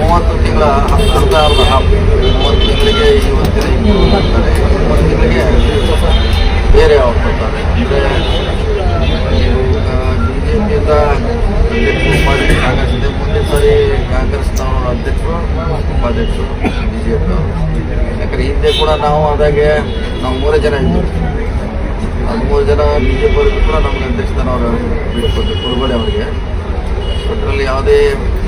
ಮೂವತ್ತು ತಿಂಗಳ ಅರ್ಧ ಅರ್ಧ ಹಾಫ್ ಮೂವತ್ತು ತಿಂಗಳಿಗೆ ಇವತ್ತಿನ ಮೂವತ್ತು ತಿಂಗಳಿಗೆ ಬೇರೆ ಅವ್ರು ಕೊಡ್ತಾರೆ ಅಂದರೆ ಬಿ ಜೆ ಪಿಯಿಂದ ಅಧ್ಯಕ್ಷರು ಮಾಡಿ ಕಾಂಗ್ರೆಸ್ ಇದೆ ಮುಂದಿನ ಸಾರಿ ಕಾಂಗ್ರೆಸ್ನವರು ಅಧ್ಯಕ್ಷರು ಉಪಾಧ್ಯಕ್ಷರು ಬಿ ಜೆ ಪಿ ಅವರು ಯಾಕಂದರೆ ಹಿಂದೆ ಕೂಡ ನಾವು ಆದಾಗೆ ನಾವು ಮೂರೇ ಜನ ಇದ್ದೀವಿ ಹದಿಮೂರು ಜನ ಬಿ ಜೆ ಪಿ ಕೂಡ ನಮಗೆ ಅವರು ಬಿಟ್ಕೊಟ್ಟು ಕುರುಬಡೆ ಅವರಿಗೆ. ಅದರಲ್ಲಿ ಯಾವುದೇ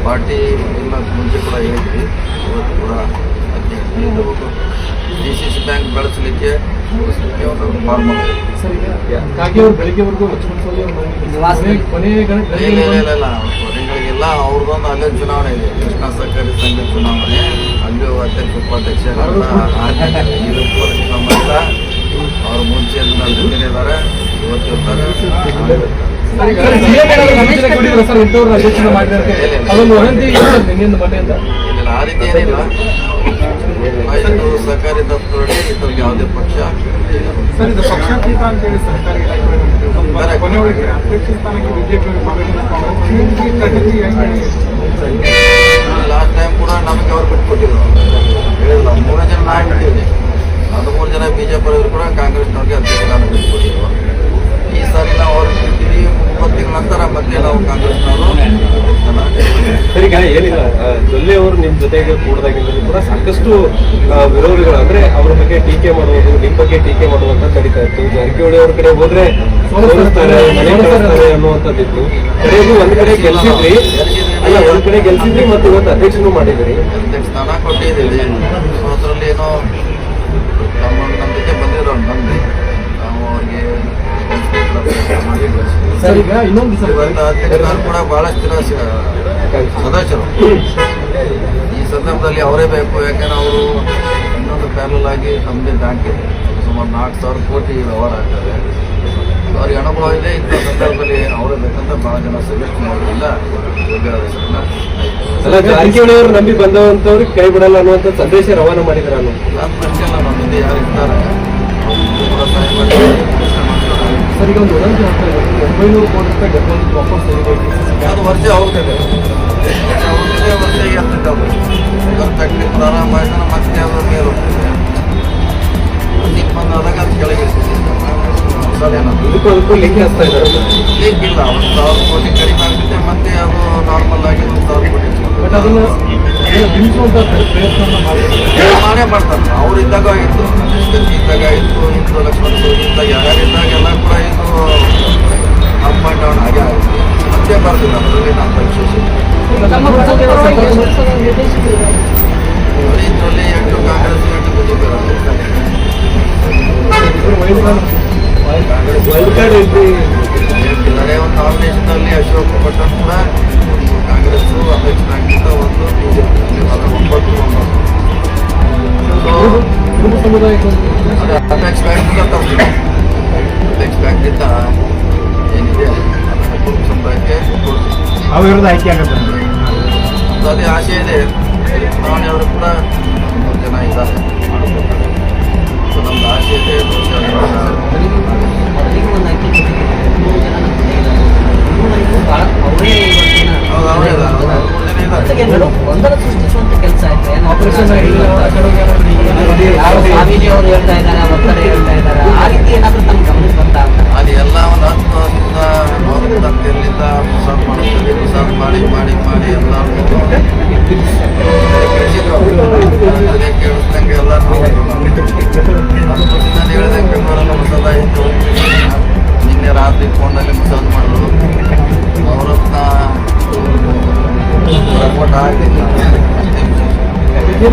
ಪಾರ್ಟಿ ಇಲ್ಲ ಮುಂಚೆ ಕೂಡ ಹೇಳಿದ್ವಿ. ಇವತ್ತು ಕೂಡ ಅಧ್ಯಕ್ಷ ಡಿ ಸಿ ಸಿ ಬ್ಯಾಂಕ್ ಬೆಳೆಸಲಿಕ್ಕೆ ಇದೆ ಇಲ್ಲ ಅವ್ರದ್ದೊಂದು ಅಲ್ಲೇ ಚುನಾವಣೆ ಇದೆ. ಕೃಷ್ಣ ಸಹಕಾರಿ ಸಂಘ ಚುನಾವಣೆ ಅಲ್ಲೂ ಅಧ್ಯಕ್ಷ ಉಪಾಧ್ಯಕ್ಷ ಇದು ಮುಂಚೆ ಇದ್ದಾರೆ ಇವತ್ತು ಇರ್ತಾರೆ ಸರ್ ಇಂಥವ್ರು ಅಧ್ಯಕ್ಷನ ಮಾಡಿದ್ದಾರೆ ಅದೊಂದು ವದಂತಿ ಇದೆ ಸರ್ ನಿನ್ನೆಯಿಂದ ಮೊನ್ನೆ ಅಂತ ಇಲ್ಲ ಆ ರೀತಿ ಏನಿಲ್ಲ ಇದು ಸರ್ಕಾರಿ ದಪ್ತರಡಿ ಇದ್ರಿಗೆ ಯಾವುದೇ ಪಕ್ಷ. ಸರ್ ಇದು ಲಾಸ್ಟ್ ಟೈಮ್ ಕೂಡ ನಮಗೆ ಅವ್ರು ಬಿಟ್ಕೊಟ್ಟಿದ್ರು ಹೇಳಿಲ್ಲ ಮೂರೇ ಜನ ನಾವು ಹದಿಮೂರು ಜನ ಬಿ ಜೆ ಪಿ ಕೂಡ ಕಾಂಗ್ರೆಸ್ನವ್ರಿಗೆ ಅಧ್ಯಕ್ಷ ಸ್ಥಾನ ಬಿಟ್ಕೊಟ್ಟಿದ್ರು ಈ ಸಾರಿ ನಾವು ಅವ್ರಿಗೆ ಬಿಡ್ತೀವಿ ಮೂವತ್ತು ತಿಂಗಳ ನಂತರ ಮತ್ತೆ ನಾವು ಕಾಂಗ್ರೆಸ್ನವರು ಸರ್ ಈಗ ಏನಿಲ್ಲ. ಜೊಲ್ಲೆ ಅವರು ನಿಮ್ ಜೊತೆಗೆ ಕೂಡದಾಗಿಂದಲೂ ಕೂಡ ಸಾಕಷ್ಟು ವಿರೋಧಿಗಳು. ಅಂದ್ರೆ ಅವ್ರ ಬಗ್ಗೆ ಟೀಕೆ ಮಾಡುವುದು ನಿಮ್ ಬಗ್ಗೆ ಟೀಕೆ ಮಾಡುವಂತ ನಡೀತಾ ಇತ್ತು. ಜಾರಕಿಹೊಳಿ ಅವ್ರ ಕಡೆ ಹೋದ್ರೆ ಸೋಲಿಸ್ತಾರೆ ಅನ್ನುವಂಥದ್ದಿತ್ತು. ಕಡೆಗೂ ಒಂದ್ ಕಡೆ ಗೆಲ್ಸಿದ್ರಿ. ಅಲ್ಲ ಒಂದ್ ಕಡೆ ಗೆಲ್ಸಿದ್ರಿ ಮತ್ತೆ ಇವತ್ತು ಅಧ್ಯಕ್ಷನು ಮಾಡಿದ್ರಿ. ಸ್ಥಾನ ಕೊಟ್ಟಿದ್ದೀವಿ. ಅದರಲ್ಲಿ ಏನೋ ನಮ್ಮ ನಂಬಿಕೆ ಜೊತೆ ಬಂದಿರೋ ನಮ್ದು ನಾವು ಅವ್ರಿಗೆ ಸರ್ ಈಗ ಇನ್ನೊಂದು ಅಧ್ಯಕ್ಷರು ಕೂಡ ಬಹಳಷ್ಟು ಜನ ಸ- ಸದಸ್ಯರು. ಈ ಸಂದರ್ಭದಲ್ಲಿ ಅವರೇ ಬೇಕು ಯಾಕಂದ್ರೆ ಅವರು ಇನ್ನೊಂದು ಪ್ಯಾರಲ್ ಆಗಿ ನಮ್ಮದೇ ಬ್ಯಾಂಕ್ ಸುಮಾರು ನಾಲ್ಕು ಸಾವಿರ ಕೋಟಿ ವ್ಯವಹಾರ ಆಗ್ತದೆ. ಅವ್ರಿಗೆ ಅನುಭವ ಇದೆ ಇಂಥ ಸಂದರ್ಭದಲ್ಲಿ ಅವರೇ ಬೇಕಂತ ಭಾಳ ಜನ ಸಜೆಸ್ಟ್ ಮಾಡೋದ್ರಿಂದ ಯೋಗ್ಯ ಹೆಸರನ್ನ ಅಲ್ಲ ಜಾರಕಿಹೊಳಿ ಅವರು ನಂಬಿ ಬಂದವಂತವ್ರಿಗೆ ಕೈ ಬಿಡಲ್ಲ ಅನ್ನುವಂಥ ಸಂದೇಶ ರವಾನೆ ಮಾಡಿದ್ರು ಅನ್ನೋ ಮುಂದೆ ಯಾರು ಇರ್ತಾರೆ ಸರ್ ಈಗ ಒಂದು ವದಂತಿ ಆಗ್ತಾ ಇದೆ ಒಂಬೈನೂರು ಕೋಟಿ ರೂಪಾಯಿ ಡೆಪಾಸಿಟ್ ವಾಪಸ್ ತೆಗಿಬೇಕು ಅದು ವರ್ಷ ಅವ್ರದ್ದೇ ಅವ್ರದ್ದೇ ವರ್ಷ ಎಷ್ಟಿತ್ತು ಅವರು ಇವತ್ತು ಪ್ರಾರಂಭ ಮಾಡಿದ್ರೆ ಮತ್ತೆ ಅದು ಮೇಲೆ ಹೋಗ್ತದೆ. ಬಂದಾದಾಗ ಅದು ಕೆಳಗೆ ಇದಕ್ಕೂ ಅದಕ್ಕೂ ಲಿಂಕ್ ಹಚ್ತಾ ಇದ್ದಾರೆ. ಲೀಕ್ ಇಲ್ಲ ಒಂದು ಸಾವಿರ ಕೋಟಿ ಕಡಿಮೆ ಆಗ್ತದೆ ಮತ್ತೆ ಅದು ನಾರ್ಮಲ್ ಆಗಿ ಒಂದು ಸಾವಿರ ಕೋಟಿ ಬಟ್ ಅದನ್ನ ಬಿಡಿಸುವಂತ ಪ್ರಯತ್ನ ಮಾಡಿ ಮಾಡೇ ಮಾಡ್ತಾರೆ ಅವ್ರು ಇದ್ದಾಗ ಗತಿ ಇದ್ದಾಗ ಇತ್ತು ಇಂದು ಲಕ್ಷ್ಮಣ ಇದ್ದಾಗ ಯಾರ್ಯಾರಿದ್ದಾಗ ಎಲ್ಲ ಕೂಡ ಇದು ಅಪ್ ಆ್ಯಂಡ್ ಡೌನ್ ಹಾಗೆ ಆಗುತ್ತೆ ಮತ್ತೆ ಬರ್ತಿಲ್ಲ ಅದರಲ್ಲಿ ನಮ್ಮ ವಿಶೇಷ ಇದರಲ್ಲಿ ಎಂಟು ಕಾಂಗ್ರೆಸ್ ಎಂಟು ಬಿಜೆಪಿ ಕಾಂಗ್ರೆಸ್ ಒಂದು ನಾಮಿನೇಷನಲ್ಲಿ ಅಶೋಕ್ ಪಟ್ಟಣ್ ಕೂಡ ಒಂದು ಅಪೆಕ್ಸ್ ಬ್ಯಾಂಕ್ನಿಂದ ತರ್ತೀವಿ ಅಪೆಕ್ಸ್ ಬ್ಯಾಂಕ್ನಿಂದ ಏನಿದೆ ಸಮುದಾಯಕ್ಕೆ ಕೊಡ್ತೀವಿ ಅವ್ರ ವಿರುದ್ಧ ಆಯ್ಕೆ ಆಗುತ್ತೆ ಅದೇ ಆಸೆ ಇದೆ ಚುನಾವಣೆಯವರು ಕೂಡ ಮೂರು ಜನ ಇದ್ದಾರೆ ಸೊ ನಮ್ದು ಆಸೆ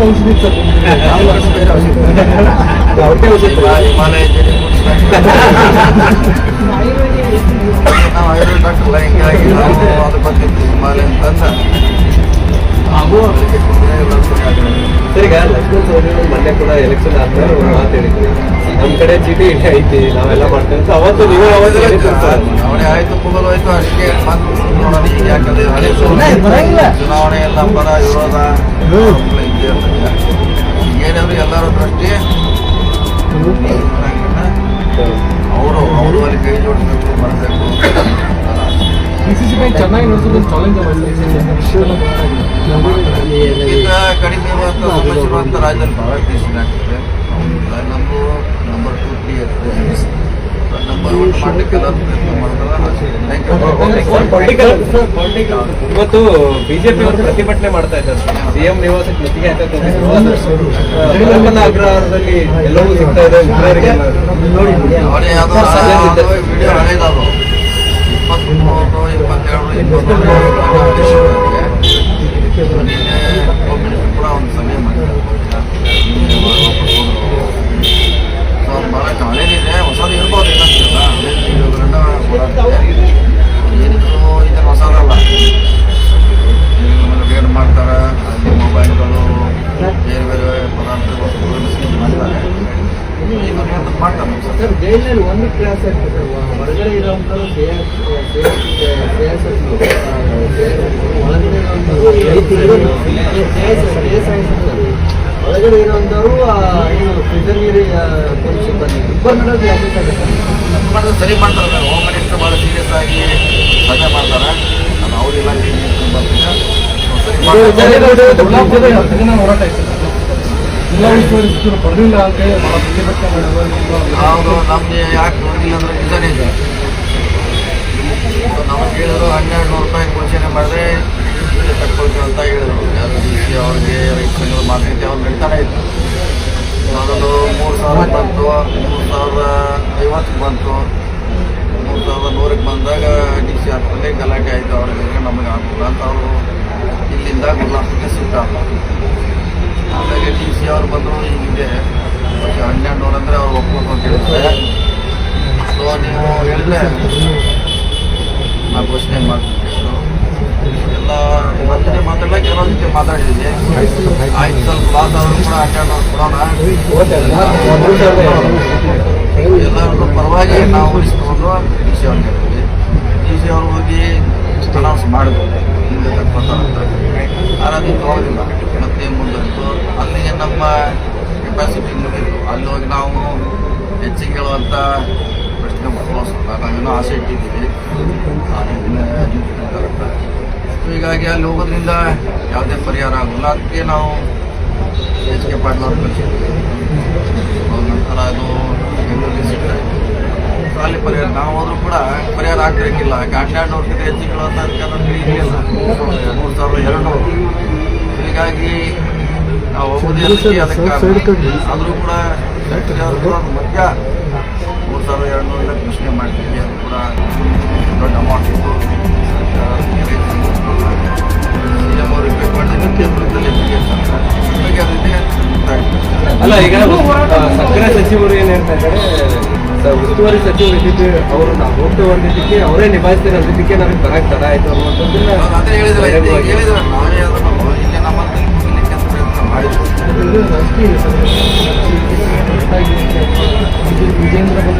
ಏನು ಔಷಧಿ ಹಿಮಾಲಯ ನಾವು ಆಯುರ್ವೇದ ಡಾಕ್ಟರ್ ಹಿಂಗಾಗಿ ನಾವು ಹಿಮಾಲಯ ಅಂತಂದ ಹಾಗೂ ಅದಕ್ಕೆ ಸರ್ ಅವರು ಮೊನ್ನೆ ಕೂಡ ಎಲೆಕ್ಷನ್ ಆದ್ಮೇಲೆ ಒಂದು ಮಾತು ಹೇಳಿದ್ರು ನಮ್ ಕಡೆ ಚೀಟಿ ಇಟ್ಟೆ ಐತಿ ನಾವೆಲ್ಲ ಮಾಡ್ತೇವೆ ಅವತ್ತು ನೀವು ಅವಾಗ. ಚುನಾವಣೆ ಆಯ್ತು ಮುಗಿದು ಹೋಯ್ತು ಅಷ್ಟೇ ಮಾತು ನೋಡೋಣ ಯಾಕಂದ್ರೆ ಹಳೆ. ಚುನಾವಣೆ ಎಲ್ಲ ಬರ ಇರ್ತದೆ ಏನಾದ್ರು ಎಲ್ಲರ ದೃಷ್ಟಿ? ಅವರು ಅವರು ಅಲ್ಲಿ ಕೈ ಜೋಡಿಸಬೇಕು ಮಾಡಬೇಕು ಈಗ ಕಡಿಮೆ ಇರುವಂಥ ಸಮಸ್ಯೆ ಇರುವಂಥ ರಾಜ್ಯದಲ್ಲಿ ಬಹಳ ಟೆನ್ಷನ್ ಆಗ್ತದೆ ನಮ್ಮದು ನಂಬರ್ ಟು ತ್ರೀ ಇರ್ತದೆ ಇವತ್ತು ಬಿಜೆಪಿ ಅವರು ಪ್ರತಿಭಟನೆ ಮಾಡ್ತಾ ಇದ್ದಾರೆ. ಸಿಎಂ ನಿವಾಸಕ್ಕೆ ಮುತ್ತಿಗೆ ಹಾಕಕ್ಕೆ ಅಗ್ರಹಾರದಲ್ಲಿ ಎಲ್ಲವೂ ಸಿಗ್ತಾ ಇದೆ ಉಗ್ರರಿಗೆ ಇಪ್ಪತ್ಮೂರು ಇಪ್ಪತ್ತೆರಡು ಇಪ್ಪತ್ತೊಂದು ಜೈಲಿನಲ್ಲಿ ಒಂದು ಕ್ಲಾಸ್ ಆಗ್ತದೆ ಹೊರಗಡೆ ಇರೋವಂಥವ್ರು ಒಳಗಡೆ ಇರುವಂಥವ್ರು ಏನು ಪೊಲೀಸ್ ಬಂದಿದೆ ಇಬ್ಬರು ಮಾಡೋದು ಯಾಕೆ ಆಗುತ್ತೆ. ಸರಿ ಮಾಡ್ತಾರೆ ಹೋಮ್ ಮಿನಿಸ್ಟರ್ ಭಾಳ ಸೀರಿಯಸ್ ಆಗಿ ಸಭೆ ಮಾಡ್ತಾರೆ. ಅವರಿಲ್ಲ ಹೋರಾಟ ಇತ್ತು ಬರಲಿಲ್ಲ ಅವರು ನಮಗೆ ಯಾಕೆ ನೋಡಿಲ್ಲ ಅಂದ್ರೆ ನಿಜನೇ ಇದೆ. ನಮಗೆ ಹೇಳಿದ್ರು ಹನ್ನೆರಡು ನೂರು ರೂಪಾಯಿ ಘೋಷಣೆ ಮಾಡಿದ್ರೆ ತಕ್ಕೊಳ್ತೀವಿ ಅಂತ ಹೇಳಿದ್ರು. ಯಾರು ಸಿ ಅವ್ರಿಗೆ ಮಾರ್ಕೆಟ್ ಅವ್ರು ಇತ್ತು ಅದೊಂದು ಮೂರು ಸಾವಿರ ಬಂತು, ಮೂರು ಸಾವಿರದ ಐವತ್ತಕ್ಕೆ ಬಂತು. ಮೂರು ಸಾವಿರದ ನೂರಕ್ಕೆ ಬಂದಾಗ ಡಿ ಸಿ ಆಸ್ಪತ್ರೆ ಗಲಾಟೆ ಆಯಿತು, ಅವ್ರಿಗೆ ನಮಗೆ ಅನುಕೂಲ ಅಂತ ಅವರು ಇಲ್ಲಿಂದ ಶಿಫ್ಟ್ ಆದ್ರು ಆಮೇಲೆ ಡಿ ಸಿ ಅವ್ರು ಬಂದರು ಹೀಗಿದೆ ಹನ್ನೆರಡು ನೂರು ಅಂದರೆ ಅವ್ರು ಒಪ್ಕೊಂಡು ಅಂತ ಹೇಳಿದ್ರೆ ಸೊ ನೀವು ಹೇಳಿದ್ರೆ ನಾ ಘೋಷಣೆ ಮಾಡ್ತೀವಿ ಎಲ್ಲ ಇವತ್ತಿನ ಮಾತಾಡಲ್ಲ ಕೆಲವೊಂದು ಜೊತೆ ಮಾತಾಡಿದ್ದೀನಿ ಆಯ್ತು, ಸ್ವಲ್ಪ ಲಾಸ್ ಆದರೂ ಕೂಡ ಹನ್ನೆರಡು ನೂರು ಕೊಡೋಣ. ಎಲ್ಲರಿಗೂ ಪರವಾಗಿ ನಾವು ಉಳಿಸ್ಕೊಂಡು ಡಿ ಸಿ ಅವ್ರಿಗೆ ಡಿ ಸಿ ಅವ್ರು ಹೋಗಿ ಅನೌನ್ಸ್ ಮಾಡಿದ್ರು ಹಿಂದೆ ತಕ್ಕೊತಾರಂತ ಆದರೆ ಅದು ಹೋಗೋದಿಲ್ಲ ಮತ್ತೆ ಮುಂದಂತು ಅಲ್ಲಿಗೆ ನಮ್ಮ ಕೆಪಾಸಿಟಿ ಮುಗಿತು ಅಲ್ಲಿ ಹೋಗಿ ನಾವು ಹೆಚ್ಚಿಗೆ ಹೇಳುವಂಥ ಪ್ರಶ್ನೆ ಬರ್ಬೋಸಲ್ಲ ನಾವೇನೋ ಆಸೆ ಇಟ್ಟಿದ್ದೀವಿ. ಹೀಗಾಗಿ ಅಲ್ಲಿ ಹೋಗೋದ್ರಿಂದ ಯಾವುದೇ ಪರಿಹಾರ ಆಗೋಲ್ಲ. ಅದಕ್ಕೆ ನಾವು ಎಚ್ ಕೆ ಪಾಟೀಲ್ ಅವ್ರು ನಂತರ ಅದು ಬೆಂಗಳೂರಿಗೆ ಶಿಫ್ಟ್ ಅಲ್ಲಿ ಪರಿಹಾರ ನಾವು ಹೋದ್ರು ಕೂಡ ಪರಿಹಾರ ಆಗ್ತಿರಕ್ಕಿಲ್ಲ ಹನ್ನೆರಡು ನೂರಕ್ಕಿಂತ ಹೆಚ್ಚು ಅದಕ್ಕೆ ಅದು ತಿಳಿಯಲಿಲ್ಲ ಮೂರು ಸಾವಿರದ ಎರಡು. ನೂರು ಹೀಗಾಗಿ ನಾವು ಹೋಗೋದೇ ಅದಕ್ಕೆ ಆದರೂ ಕೂಡ ಮಧ್ಯ ಮೂರು ಸಾವಿರದ ಎರಡು ನೂರ ಘೋಷಣೆ ಮಾಡ್ತೀವಿ. ಅದು ಕೂಡ ದೊಡ್ಡ ಅಮೌಂಟ್ ಇತ್ತು. ಸಿ ಎಂ ಅವರು ಕೇಂದ್ರದಲ್ಲಿ. ಅಲ್ಲ, ಈಗ ಸಕ್ಕರೆ ಸಚಿವರು ಏನ್ ಹೇಳ್ತಾ ಇದ್ದಾರೆ? ಉಸ್ತುವಾರಿ ಸಚಿವರು ಇದ್ದಿದ್ದು ಅವರು ನಾವು ಹೋಗ್ತೇವೆ ಅಂದಿದ್ದಕ್ಕೆ ಅವರೇ ನಿಭಾಯಿಸ್ತಾರೆ ಅಂದಿದ್ದಕ್ಕೆ ನಮಗೆ ಬರಕ್ ತಡ ಆಯ್ತು ಅನ್ನುವಂಥದ್ದನ್ನ ವಿಜೇಂದ್ರ ಅದೇ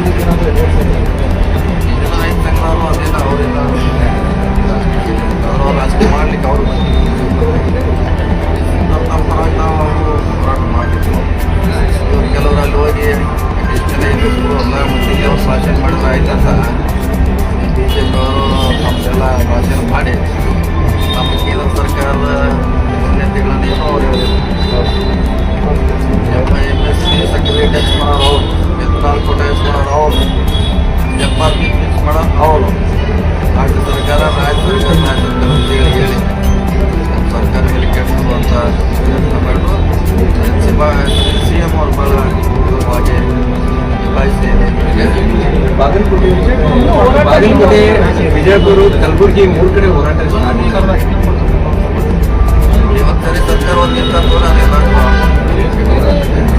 ಬಾಗಲಕೋಟೆ ವಿಜಯಪುರ ಕಲಬುರಗಿ ಮೂರು ಕಡೆ ಹೋರಾಟ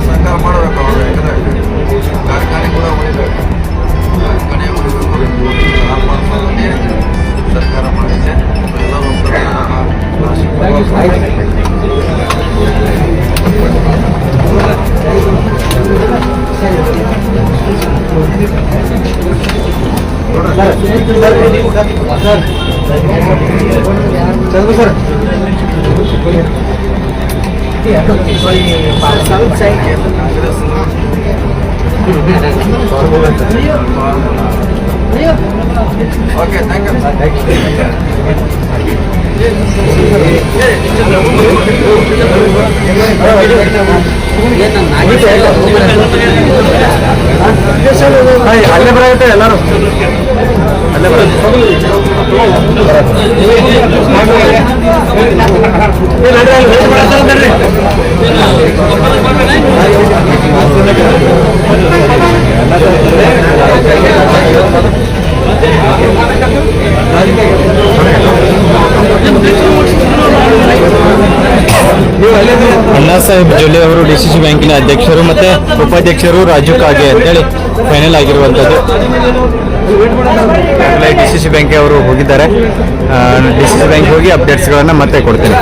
ಸರ್ಕಾರ ಮಾಡಬೇಕು. ಓಕೆ ಥ್ಯಾಂಕ್ ಯು ಅಲ್ಲೇ ಬರಾಗುತ್ತೆ ಎಲ್ಲರೂ ಅಲ್ಲೇ ಅಣ್ಣಾ ಸಾಹೇಬ್ ಜೊಲ್ಲೆ ಅವರು ಡಿ ಸಿ ಸಿ ಬ್ಯಾಂಕಿನ ಅಧ್ಯಕ್ಷರು ಮತ್ತೆ ಉಪಾಧ್ಯಕ್ಷರು ರಾಜು ಕಾಗೆ ಅಂತೇಳಿ ಫೈನಲ್ ಆಗಿರುವಂಥದ್ದು. ಡಿ ಸಿ ಸಿ ಬ್ಯಾಂಕ್ಗೆ ಅವರು ಹೋಗಿದ್ದಾರೆ. ಡಿ ಸಿ ಸಿ ಬ್ಯಾಂಕ್ ಹೋಗಿ ಅಪ್ಡೇಟ್ಸ್ಗಳನ್ನು ಮತ್ತೆ ಕೊಡ್ತೀನಿ.